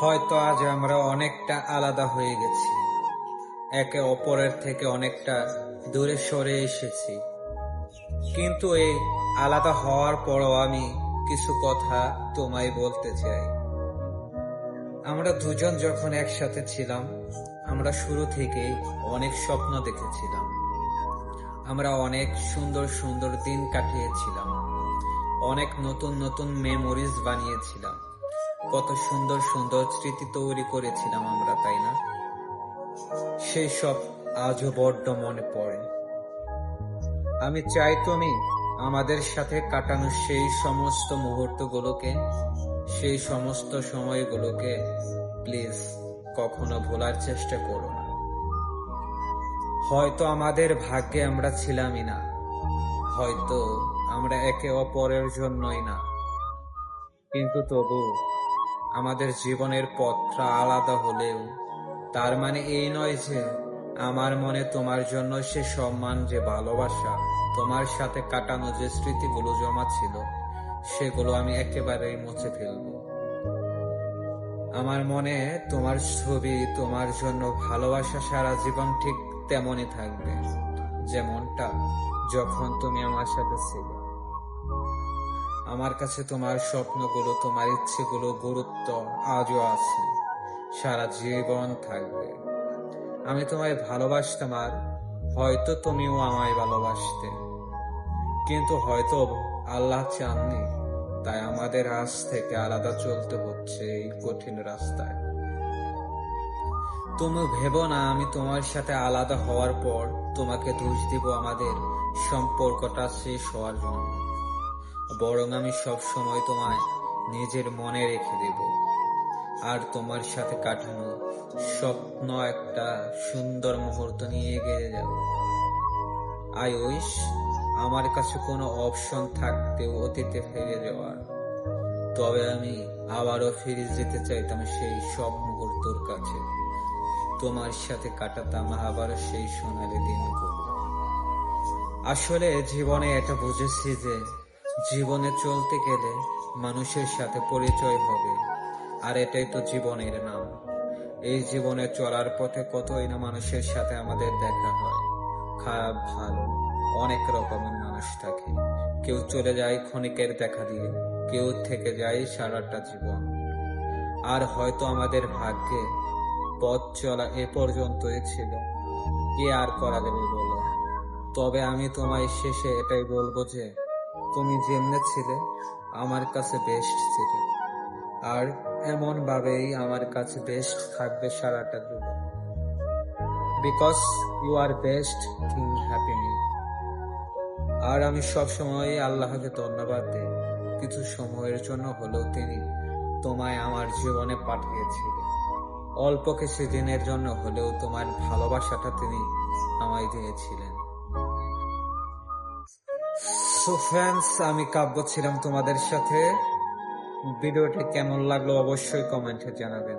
হয়তো আজ আমরা অনেকটা আলাদা হয়ে গেছি। একে অপরের থেকে অনেকটা দূরে সরে এসেছি। কিন্তু এই আলাদা হওয়ার পরও আমি কিছু কথা তোমায় বলতে চাই। আমরা দুজন যখন একসাথে ছিলাম, আমরা শুরু থেকেই অনেক স্বপ্ন দেখেছিলাম। আমরা অনেক সুন্দর সুন্দর দিন কাটিয়েছিলাম। অনেক নতুন নতুন মেমোরিজ বানিয়েছিলাম। কত সুন্দর সুন্দর স্মৃতি তৈরি করেছিলাম আমরা, তাই না? সেই সব আজও বড্ড মনে পড়ে। আমি চাই তুমি আমাদের সাথে কাটানো সেই সমস্ত মুহূর্তগুলোকে, সেই সমস্ত সময়গুলোকে প্লিজ কখনো ভোলার চেষ্টা করো না। হয়তো আমাদের ভাগ্যে আমরা ছিলামই না, হয়তো আমরা একে অপরের জন্যই না, কিন্তু তবু আমাদের জীবনের পথটা আলাদা হলেও, তার মানে এই নয় যে আমার মনে তোমার জন্য সে সম্মান, যে ভালোবাসা তোমার সাথে কাটানো যে স্মৃতিগুলো জমা ছিল, সেগুলো আমি একেবারেই মুছে ফেলব। আমার মনে তোমার ছবি, তোমার জন্য ভালোবাসা সারা জীবন ঠিক তেমনই থাকবে, যেমনটা যখন তুমি আমার সাথে ছিলে। আমার কাছে তোমার স্বপ্নগুলো, তোমার ইচ্ছেগুলো গুরুত্ব আজও আছে। সারা জীবন থাকবে। আমি তোমায় ভালোবাসতাম আর হয়তো তুমিও আমায় ভালোবাসতে। কিন্তু হয়তো আল্লাহ চাননি, তাই আমাদের আজ থেকে আলাদা চলতে হচ্ছে এই কঠিন রাস্তায়। তুমি ভেবো না, আমি তোমার সাথে আলাদা হওয়ার পর তোমাকে দোষ দিব আমাদের সম্পর্কটা শেষ হওয়ার জন্য। বরং আমি সব সময় তোমায় নিজের মনে রেখে দেব। আর তোমার সাথে কাটানো স্বপ্ন একটা সুন্দর মুহূর্ত নিয়ে এগিয়ে যাব। আই উইশ আমার কাছে কোনো অপশন থাকতেও অতীতে ফিরে যাওয়ার। তবে আমি আবারও ফিরে যেতে চাইতাম সেই সব মুহূর্তর কাছে। তোমার সাথে কাটাতাম আবারও সেই সোনালি দিনগুলো। আসলে জীবনে এটা বুঝেছি যে জীবনে চলতে গেলে মানুষের সাথে পরিচয় হবে, আর এটাই তো জীবনের নাম। এই জীবনে চলার পথে কতই না মানুষের সাথে আমাদের দেখা হয়। খারাপ, ভালো, অনেক রকমের মানুষ থাকে। কেউ চলে যায় ক্ষণিকের দেখা দিয়ে, কেউ থেকে যায় সারাটা জীবন। আর হয়তো আমাদের ভাগ্যে পথ চলা এ পর্যন্তই ছিল। কি আর করা যাবে বলো? তবে আমি তোমায় শেষে এটাই বলব যে তুমি যেমনে ছিলে, আমার কাছে বেস্ট ছিলে। আর এমন ভাবেই আমার কাছে বেস্ট থাকবে সারাটা জীবন। Because you are best king happy me আর আমি সব সময় আল্লাহকে ধন্যবাদ দিই। কিছু সময়ের জন্য হলেও তিনি তোমায় আমার জীবনে পাঠিয়েছিলেন। অল্প কিছু দিনের জন্য হলেও তোমার ভালোবাসাটা তিনি আমায় দিয়েছিলেন। সো ফ্রেন্ডস আমি কাব্য ছিলাম তোমাদের সাথে। ভিডিওটি কেমন লাগল অবশ্যই কমেন্টে জানাবেন।